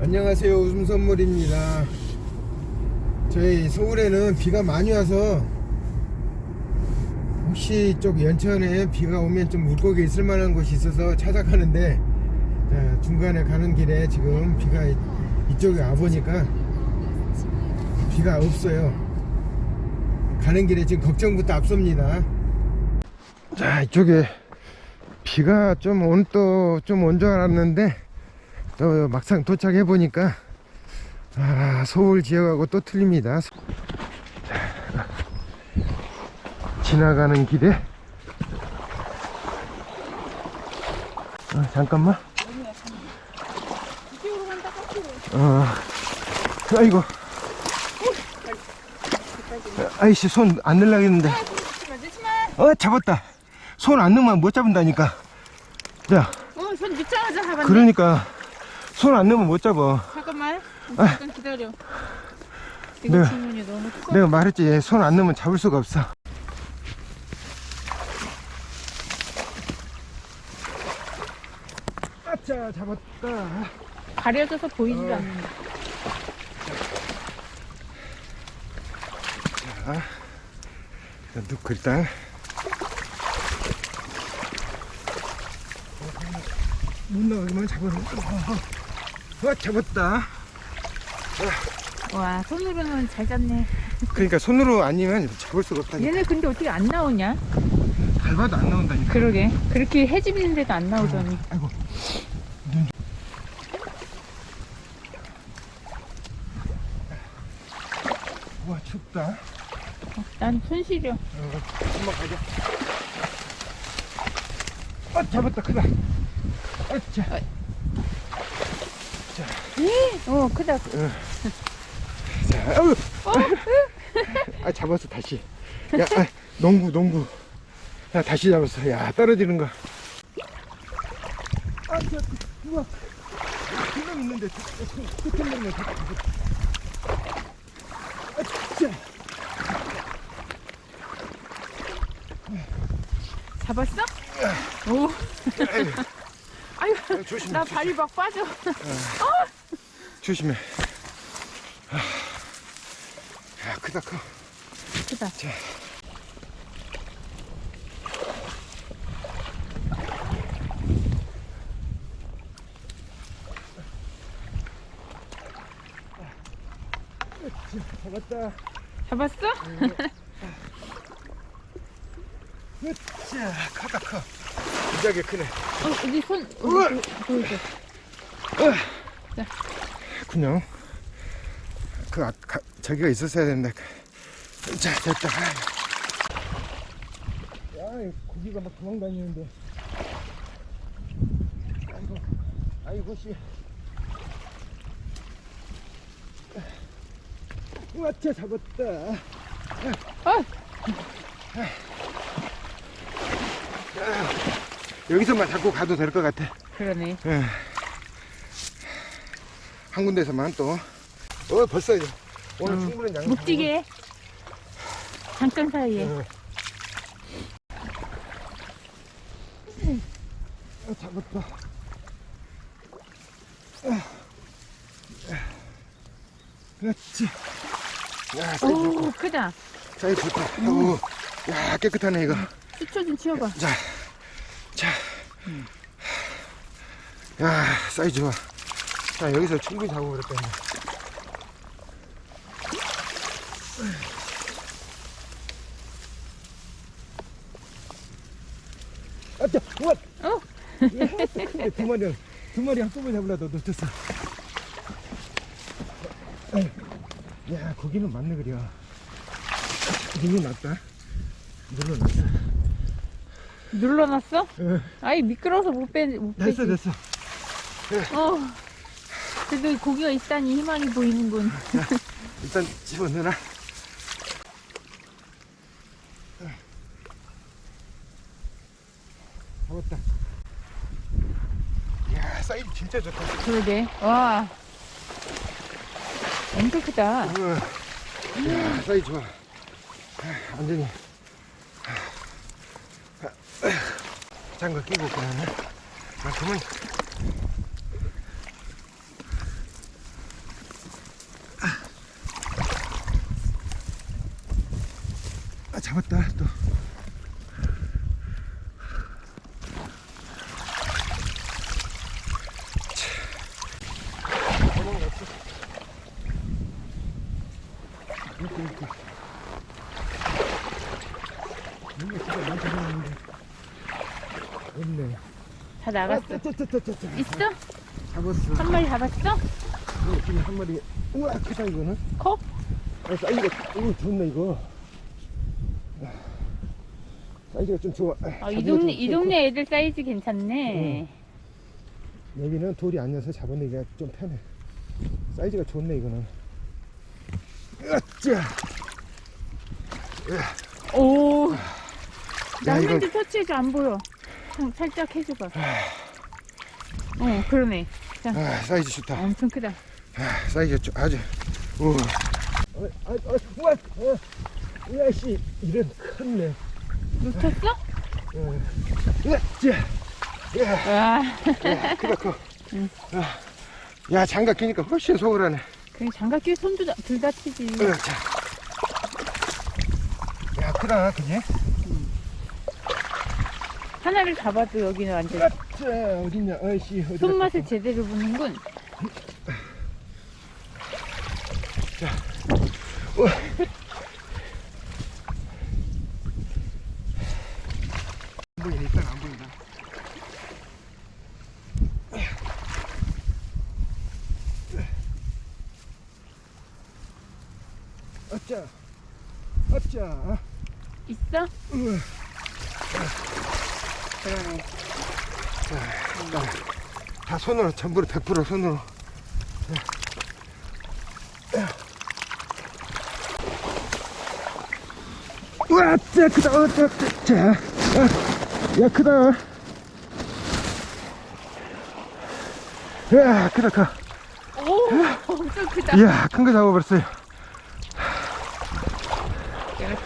안녕하세요. 웃음선물입니다. 저희 서울에는 비가 많이 와서 혹시 이쪽 연천에 비가 오면 좀 물고기 있을 만한 곳이 있어서 찾아가는데 자, 중간에 가는 길에 지금 비가 이- 이쪽에 와보니까 비가 없어요. 가는 길에 지금 걱정부터 앞섭니다. 자 이쪽에 비가 좀 오늘 또좀 온 줄 알았는데 또 막상 도착해 보니까 아, 서울 지역하고 또 틀립니다. 자, 지나가는 길에 어, 잠깐만. 어, 아이고. 아이씨 손 안 넣으려겠는데. 어 잡았다. 손 안 넣으면 못 잡은다니까. 자, 어. 그러니까 손 안 넣으면 못 잡아. 잠깐만. 잠깐 기다려. 이거 네. 주문이 너무 커. 내가 말했지 손 안 넣으면 잡을 수가 없어 아차 잡았다 가려져서 보이지도 어. 않는다. 넣고 일단 못 나가기만 잡아놓 어, 잡았다 와, 손으로는 잘 잡네. 그러니까 손으로 아니면 잡을 수가 없다니까 얘네 근데 어떻게 안 나오냐? 밟아도 안 나온다니까 그러게. 그렇게 해집 있는데도 안 나오더니. 아이고 눈. 우와 춥다 어, 난 손 시려. 어, 가자. 아, 잡았다, 크다. 아, 자, 어, 크다. 자, 아우. 아, 잡았어, 다시. 야, 아, 농구, 농구. 야, 다시 잡았어. 야, 떨어지는 거. 아, 저, 우와. 두명 있는데, 끝에 있는 거. 아, 자. 잡았어? 오, 아유, 조심해. 나 발이 막 빠져. 조심해. 아, 야, 크다, 커. 크다. 잡았다. 잡았어? 자, 크다, 커. 무지하게 크네. 어, 여기 손, 우와. 어, 보여줘. 군요. 그, 앞, 가, 저기가 있었어야 된다. 자, 됐다. 야, 이 고기가 막 도망다니는데. 아이고, 아이고, 씨. 우와, 차 잡았다. 어, 여기서만 잡고 가도 될 것 같아. 그러네. 예. 한 군데서만 또. 어, 벌써 이제 오늘 음. 충분한 양. 묵지개. 잠깐 사이에. 어. 어, 잡았다. 아. 그렇지. 야, 사이즈, 오, 크다. 사이즈 좋다. 아이고, 야, 깨끗하네, 이거. 수초 좀 치워봐. 자, 자. 야, 사이즈 좋아. 자, 여기서 충분히 잡아버렸다, 이제. 아, 자, 우와! 어? 야, 두 마리, 두 마리 한꺼번에 잡으려다 놓쳤어. 야, 거기는 맞네, 그려. 눌러놨다. 눌러놨어. 눌러놨어? 예. 아이, 미끄러워서 못 빼, 못 빼지. 됐어, 됐어. 어. 그래도 고기가 있다니 희망이 보이는군. 일단 집어넣어라. 잡았다. 이야, 사이즈 진짜 좋다. 그러게. 와. 엄청 크다. 우와. 이야, 사이즈 좋아. 완전히. 장갑 끼고 아, 그러면 만큼은 아 잡았다 또. 이렇게 이렇게. 다 나갔어. 아. 있어? 잡았어 한 마리 잡았어? 어, 지금 한 마리 우와 크다 이거는 커? 아, 사이즈가 이거 좋네 이거 아, 사이즈가 좀 좋아 아, 이 동네, 이 동네 애들 사이즈 괜찮네. 여기는 돌이 아니어서 잡아내기가 좀 편해 사이즈가 좋네 이거는 으쌰 오. 나 야, 이거- 핸드 터치해줘, 안 보여. 형, 살짝 해줘봐. 어, 그러네. 자, 아 사이즈 좋다 엄청 크다. 아, 사이즈가 좀 아주 우 어, 아, 어, 우와 어, 야씨 이런 큰네 놓쳤어? 어, 으쌰 야, 와. 야 크다 커 응. 아, 야 장갑 끼니까 훨씬 소홀하네 그 장갑 끼고 손도 둘 다 치지. 으쌰 야 크다 그지? 하나를 잡아도 여기는 완전 으쌰 어딨냐 어디다 손맛을 제대로 보는군. 안 보이네 일단 안 보인다 어짜 어짜 있어? 으. 그러네. 다 손으로 전부 100% 손으로 우와 짜 크다 어, 짜, 짜, 짜. 아, 야 크다 야 크다 커 오, 엄청 크다. 이야 큰 거 잡아버렸어요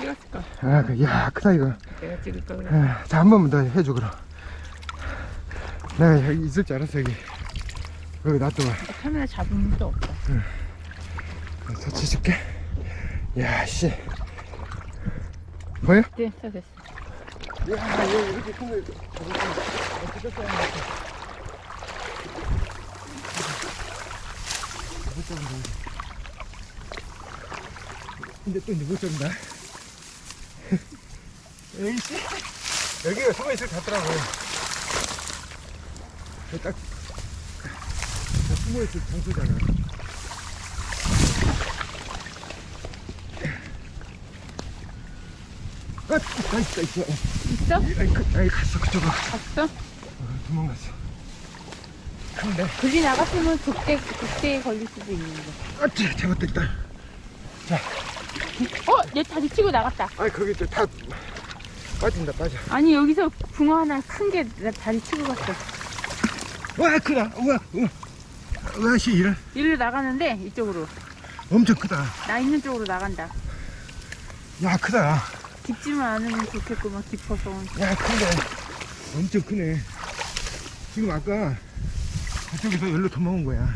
내가 찍었을 거. 아, 그, 야 크다 이거 내가 찍을 거 그래. 아, 자, 한 번만 더 해줘, 그럼. 내가 여기 있을 줄 알았어, 여기. 여기 놔둬봐. 카메라 잡으면 또 없다. 터치해줄게. 야, 씨. 보여? 네, 다 됐어. 야, 여기 이렇게 큰 거, 어떻게 못 잡는다. 근데 또 이제 못 잡는다. 여기 있지? 여기가 숨어있을 것 같더라고. 딱, 딱 숨어있을 장소잖아. 아, 나이스, 나이스. 있어? 아이, 그, 아이, 갔어, 그쪽으로. 봤어? 도망갔어. 근데, 글이 나갔으면 독대, 독대에 걸릴 수도 있는데. 아, 차, 잡았다, 일단. 어? 얘 다리 치고 나갔다. 아, 거기 또다 빠진다, 빠져. 아니, 여기서 붕어 하나 큰게나 다리 치고 갔어. 와, 크다. 우와, 우와. 우와, 씨, 이런. 이리로 나가는데, 이쪽으로. 엄청 크다. 나 있는 쪽으로 나간다. 야, 크다. 깊지만 않으면 좋겠구만, 깊어서. 야, 큰데. 엄청 크네. 지금 아까 저쪽에서 여기로 도망온 거야.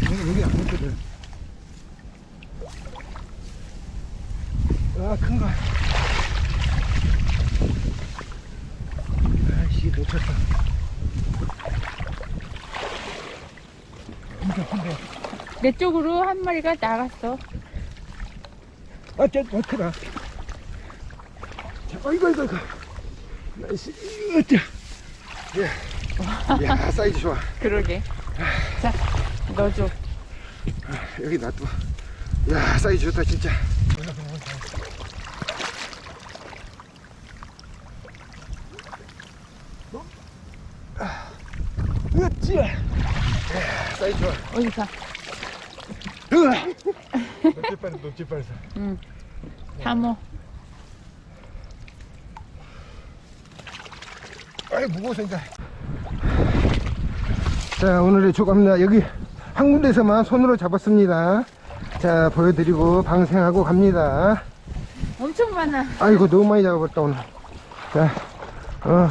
내가 여기 안 왔거든. 아, 큰 거. 아이씨, 큰데. 내 쪽으로 한 마리가 나갔어. 아, 저, 아, 크다. 자, 어이구, 이거, 이거. 나이스, 으쌰. 예. 야, 사이즈 좋아. 그러게. 자, 넣어줘. 여기 놔둬. 야, 사이즈 좋다, 진짜. 으쌰. 야, 사이즈 좋아. 어디 가? 으아. 놓칠 뻔, 놓칠 뻔했어. 응. 담어. 아이 무거워서 이제 자 오늘의 조감입니다 여기 한 군데서만 손으로 잡았습니다 자 보여드리고 방생하고 갑니다 엄청 많아. 아이고 너무 많이 잡아봤다 오늘 자 어,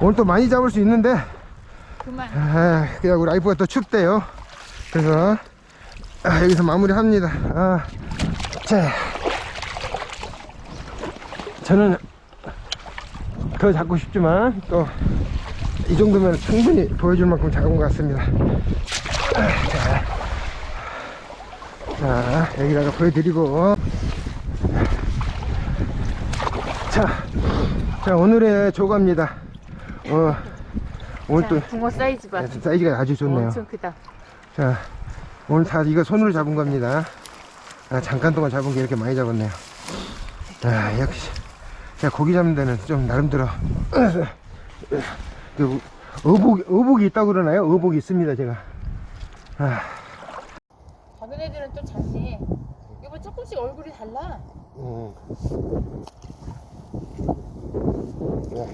오늘 또 많이 잡을 수 있는데 그만. 아, 그냥 우리 라이프가 또 춥대요 그래서 아, 여기서 마무리합니다 아, 자 저는 더 잡고 싶지만 또 이 정도면 충분히 보여줄 만큼 작은 것 같습니다. 자, 자 여기다가 보여드리고 자, 자 오늘의 조과입니다. 어, 오늘 또 자, 붕어 사이즈 봐. 사이즈가 아주 좋네요. 엄청 크다. 자, 오늘 다 이거 손으로 잡은 겁니다. 아, 잠깐 동안 잡은 게 이렇게 많이 잡았네요. 아, 역시. 자, 고기 잡는 데는 좀 나름대로. 그, 어복, 어복이 있다고 그러나요? 어복이 있습니다, 제가. 아, 작은 애들은 또 자세. 이거 조금씩 얼굴이 달라. 음. 네.